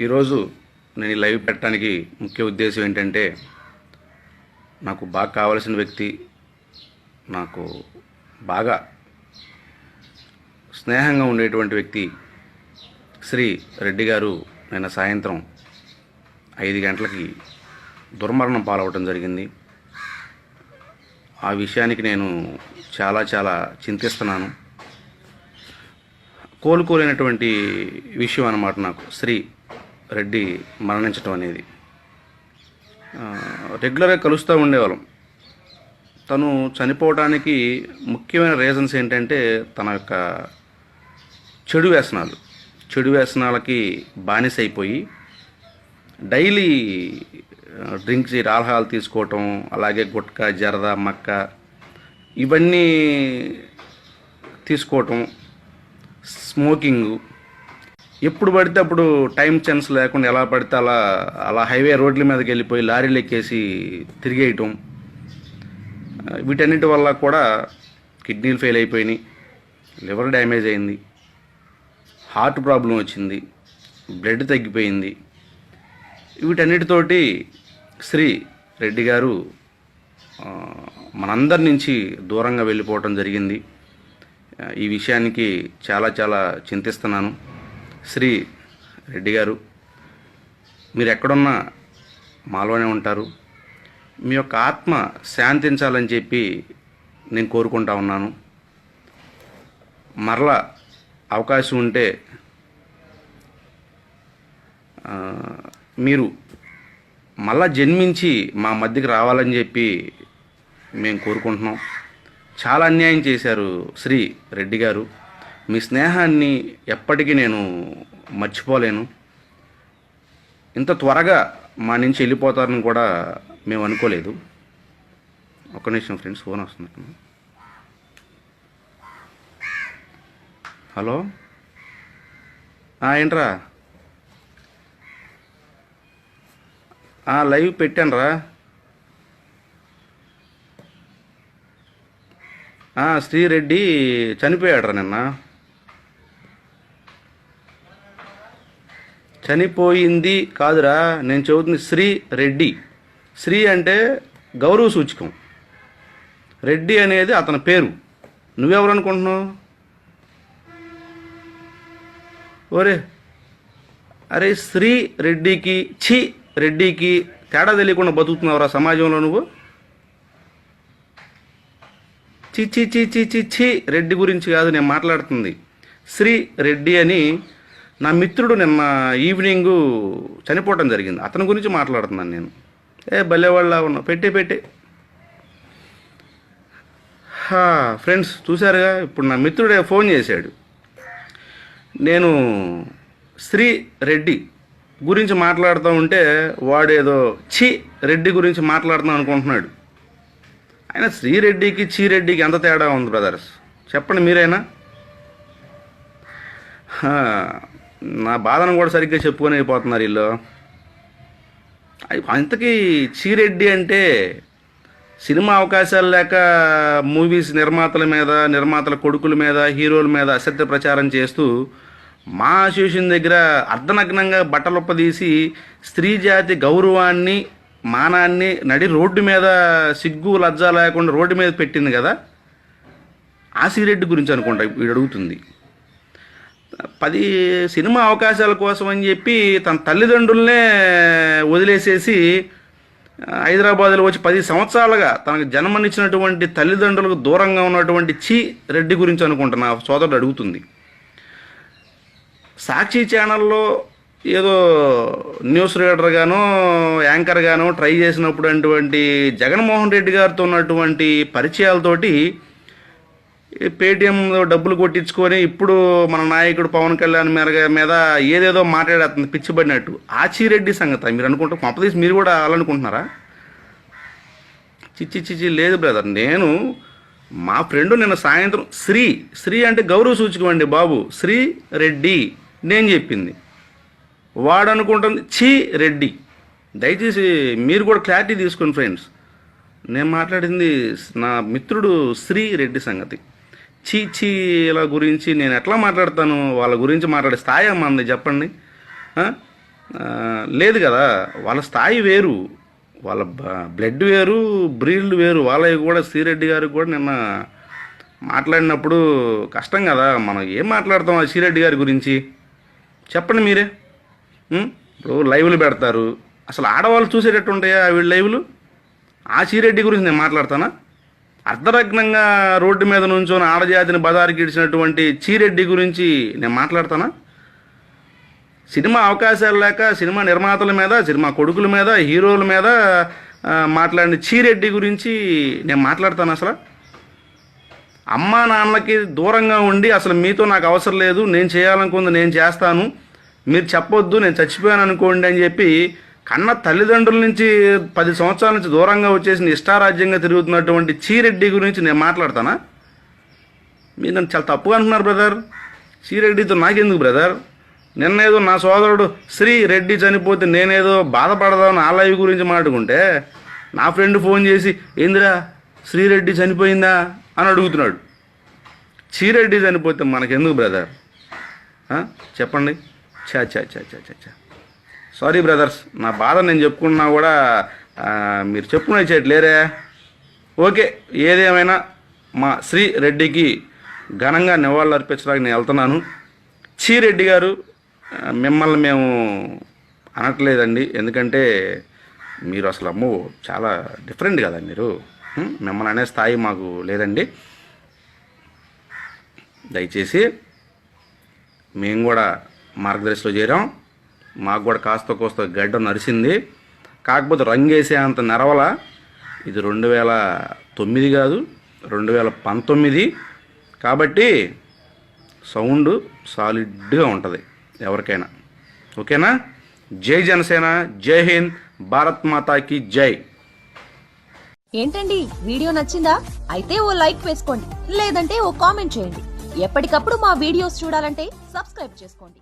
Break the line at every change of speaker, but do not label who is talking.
ఈరోజు నేను లైవ్ పెట్టడానికి ముఖ్య ఉద్దేశం ఏంటంటే నాకు బాగా కావలసిన వ్యక్తి నాకు బాగా స్నేహంగా ఉండేటువంటి వ్యక్తి శ్రీ రెడ్డి గారు నిన్న సాయంత్రం ఐదు గంటలకి దుర్మరణం పాలవటం జరిగింది. ఆ విషయానికి నేను చాలా చాలా చింతిస్తున్నాను. కోలుకోలేనటువంటి విషయం అన్నమాట నాకు. శ్రీ రెడ్డి మరణించటం అనేది. రెగ్యులర్గా కలుస్తూ ఉండేవాళ్ళం. తను చనిపోవడానికి ముఖ్యమైన రీజన్స్ ఏంటంటే తన యొక్క చెడు వ్యసనాలు. చెడు వ్యసనాలకి బానిస అయిపోయి డైలీ డ్రింక్స్ ఆల్కహాల్ తీసుకోవటం అలాగే గుట్కా జరద మక్క ఇవన్నీ తీసుకోవటం స్మోకింగ్ ఎప్పుడు పడితే అప్పుడు టైం సెన్స్ లేకుండా ఎలా పడితే అలా అలా హైవే రోడ్ల మీదకి వెళ్ళిపోయి లారీలు ఎక్కేసి తిరిగేయటం. వీటన్నిటి వల్ల కూడా కిడ్నీలు ఫెయిల్ అయిపోయినాయి లివర్ డ్యామేజ్ అయింది హార్ట్ ప్రాబ్లం వచ్చింది బ్లడ్ తగ్గిపోయింది. వీటన్నిటితోటి శ్రీ రెడ్డి గారు మనందరి నుంచి దూరంగా వెళ్ళిపోవటం జరిగింది. ఈ విషయానికి చాలా చాలా చింతిస్తున్నాను. శ్రీ రెడ్డి గారు మీరు ఎక్కడున్నా మాలోనే ఉంటారు. మీ యొక్క ఆత్మ శాంతించాలని చెప్పి నేను కోరుకుంటా ఉన్నాను. మరలా అవకాశం ఉంటే మీరు మళ్ళా జన్మించి మా మధ్యకి రావాలని చెప్పి మేము కోరుకుంటున్నాం. చాలా అన్యాయం చేశారు శ్రీ రెడ్డి గారు. మీ స్నేహాన్ని ఎప్పటికీ నేను మర్చిపోలేను. ఇంత త్వరగా మా నుంచి వెళ్ళిపోతారని కూడా మేము అనుకోలేదు. ఒక నిమిషం ఫ్రెండ్స్ ఫోన్ వస్తున్నట్టు హలో? ఏంట్రా? లైవ్ పెట్టానురా. శ్రీరెడ్డి చనిపోయాడురా నిన్న. చనిపోయింది కాదురా నేను చెబుతుంది శ్రీ రెడ్డి శ్రీ అంటే గౌరవ సూచకం రెడ్డి అనేది అతని పేరు నువ్వెవరు అనుకుంటున్నావు ఓరే అరే శ్రీ రెడ్డికి ఛీ రెడ్డికి తేడా తెలియకుండా బతుకుతున్నావురా సమాజంలో నువ్వు చి చి చి చి చి రెడ్డి గురించి కాదు నేను మాట్లాడుతుంది శ్రీ రెడ్డి అని నా మిత్రుడు నిన్న ఈవినింగ్ చనిపోవటం జరిగింది. అతని గురించి మాట్లాడుతున్నాను నేను. ఏ భలేవాళ్ళ ఉన్నా పెట్టే పెట్టే. హా, ఫ్రెండ్స్ చూసారుగా ఇప్పుడు నా మిత్రుడే ఫోన్ చేశాడు. నేను శ్రీ రెడ్డి గురించి మాట్లాడుతూ ఉంటే వాడేదో చి రెడ్డి గురించి మాట్లాడుతాం అనుకుంటున్నాడు. ఆయన శ్రీరెడ్డికి చీరెడ్డికి ఎంత తేడా ఉంది బ్రదర్స్? చెప్పండి మీరేనా. నా బాధను కూడా సరిగ్గా చెప్పుకొని అయిపోతున్నారు వీళ్ళు. అంతకీ చీరెడ్డి అంటే సినిమా అవకాశాలు లేక మూవీస్ నిర్మాతల మీద నిర్మాతల కొడుకుల మీద హీరోల మీద అసత్య ప్రచారం చేస్తూ మా అసోసియేషన్ దగ్గర అర్ధనగ్నంగా బట్టలొప్పదీసి స్త్రీ జాతి గౌరవాన్ని మానాన్ని నడి రోడ్డు మీద సిగ్గు లజ్జ లేకుండా రోడ్డు మీద పెట్టింది కదా? ఆసిరెడ్డి గురించి అనుకుంటా వీడు అడుగుతుంది. పది సినిమా అవకాశాల కోసం అని చెప్పి తన తల్లిదండ్రులనే వదిలేసేసి హైదరాబాద్లో వచ్చి పది సంవత్సరాలుగా తనకు జన్మనిచ్చినటువంటి తల్లిదండ్రులకు దూరంగా ఉన్నటువంటి చి రెడ్డి గురించి అనుకుంటున్నా సోదరుడు అడుగుతుంది. సాక్షి ఛానల్లో ఏదో న్యూస్ రీడర్గానో యాంకర్గానో ట్రై చేసినప్పుడు అటువంటి జగన్మోహన్ రెడ్డి గారితో ఉన్నటువంటి పరిచయాలతోటి పేటీఎంలో డబ్బులు కొట్టించుకొని ఇప్పుడు మన నాయకుడు పవన్ కళ్యాణ్ మీద మీద ఏదేదో మాట్లాడేస్తుంది పిచ్చిపడినట్టు ఆచిరెడ్డి సంగతి మీరు అనుకుంటే కొంపదీసి మీరు కూడా అలానుకుంటున్నారా? చిచ్చి చిచ్చి లేదు బ్రదర్ నేను మా ఫ్రెండ్ నిన్న సాయంత్రం శ్రీ శ్రీ అంటే గౌరవ సూచకం అండి బాబు శ్రీ రెడ్డి నేను చెప్పింది. వాడు అనుకుంటుంది చి రెడ్డి. దయచేసి మీరు కూడా క్లారిటీ తీసుకోండి ఫ్రెండ్స్. నేను మాట్లాడింది నా మిత్రుడు శ్రీ రెడ్డి సంగతి. చీచీల గురించి నేను ఎట్లా మాట్లాడతాను? వాళ్ళ గురించి మాట్లాడే స్థాయి మంది చెప్పండి. లేదు కదా వాళ్ళ స్థాయి వేరు. వాళ్ళ బ్లడ్ వేరు బ్రీడ్లు వేరు. వాళ్ళవి కూడా శ్రీరెడ్డి గారికి కూడా నిన్న మాట్లాడినప్పుడు కష్టం కదా మనం ఏం మాట్లాడతాం ఆ శ్రీరెడ్డి గారి గురించి? చెప్పండి మీరే. ఇప్పుడు లైవ్లు పెడతారు. అసలు ఆడవాళ్ళు చూసేటట్టు ఉంటాయా వీళ్ళ లైవ్లు? ఆ శ్రీరెడ్డి గురించి నేను మాట్లాడతానా? అర్ధరగ్నంగా రోడ్డు మీద నుంచొని ఆడజాతిని బజారుకి ఇడిచినటువంటి చీరెడ్డి గురించి నేను మాట్లాడతానా? సినిమా అవకాశాలు లేక సినిమా నిర్మాతల మీద సినిమా కొడుకుల మీద హీరోల మీద మాట్లాడిన చీరెడ్డి గురించి నేను మాట్లాడతాను అసలు? అమ్మా నాన్నలకి దూరంగా ఉండి అసలు మీతో నాకు అవసరం లేదు నేను చేయాలనుకుంది నేను చేస్తాను మీరు చెప్పొద్దు నేను చచ్చిపోయాను అనుకోండి అని చెప్పి కన్న తల్లిదండ్రుల నుంచి పది సంవత్సరాల నుంచి దూరంగా వచ్చేసి ఇష్టారాజ్యంగా తిరుగుతున్నటువంటి చీరెడ్డి గురించి నేను మాట్లాడతానా? మీరు నన్ను చాలా తప్పుగా అనుకున్నారు బ్రదర్. శ్రీరెడ్డితో నాకెందుకు బ్రదర్? నిన్నేదో నా సోదరుడు శ్రీ రెడ్డి చనిపోతే నేనేదో బాధపడదామని ఆ లైవ్ గురించి మాట్లాడుకుంటే నా ఫ్రెండ్ ఫోన్ చేసి ఏందిరా శ్రీరెడ్డి చనిపోయిందా? అని అడుగుతున్నాడు. చీరెడ్డి చనిపోతే మనకెందుకు బ్రదర్? చెప్పండి. చా చా చా చా చా చా సారీ బ్రదర్స్ నా బాధ నేను చెప్పుకున్నా కూడా మీరు చెప్పుకునే చేయట్లేరే ఓకే ఏదేమైనా మా శ్రీ రెడ్డికి ఘనంగా నివాళులు అర్పించడానికి నేను వెళ్తున్నాను. చీరెడ్డి గారు మిమ్మల్ని మేము అనట్లేదండి. ఎందుకంటే మీరు అసలు అమ్మో చాలా డిఫరెంట్ కదా మీరు. మిమ్మల్ని అనే స్థాయి మాకు లేదండి. దయచేసి మేము కూడా మార్గదర్శిలో చేరాం. మాకు కూడా కాస్త కోస్త గడ్డ నరిసింది. కాకపోతే రంగేసే అంత నెరవల. ఇది రెండు వేల తొమ్మిది కాదు రెండు వేల పంతొమ్మిది. కాబట్టి సౌండ్ సాలిడ్గా ఉంటుంది ఎవరికైనా. ఓకేనా? జై జనసేన జై హింద్ భారత్ మాతాకి జై.
ఏంటండి వీడియో నచ్చిందా? అయితే ఓ లైక్ వేసుకోండి లేదంటే ఓ కామెంట్ చేయండి. ఎప్పటికప్పుడు మా వీడియోస్ చూడాలంటే సబ్స్క్రైబ్ చేసుకోండి.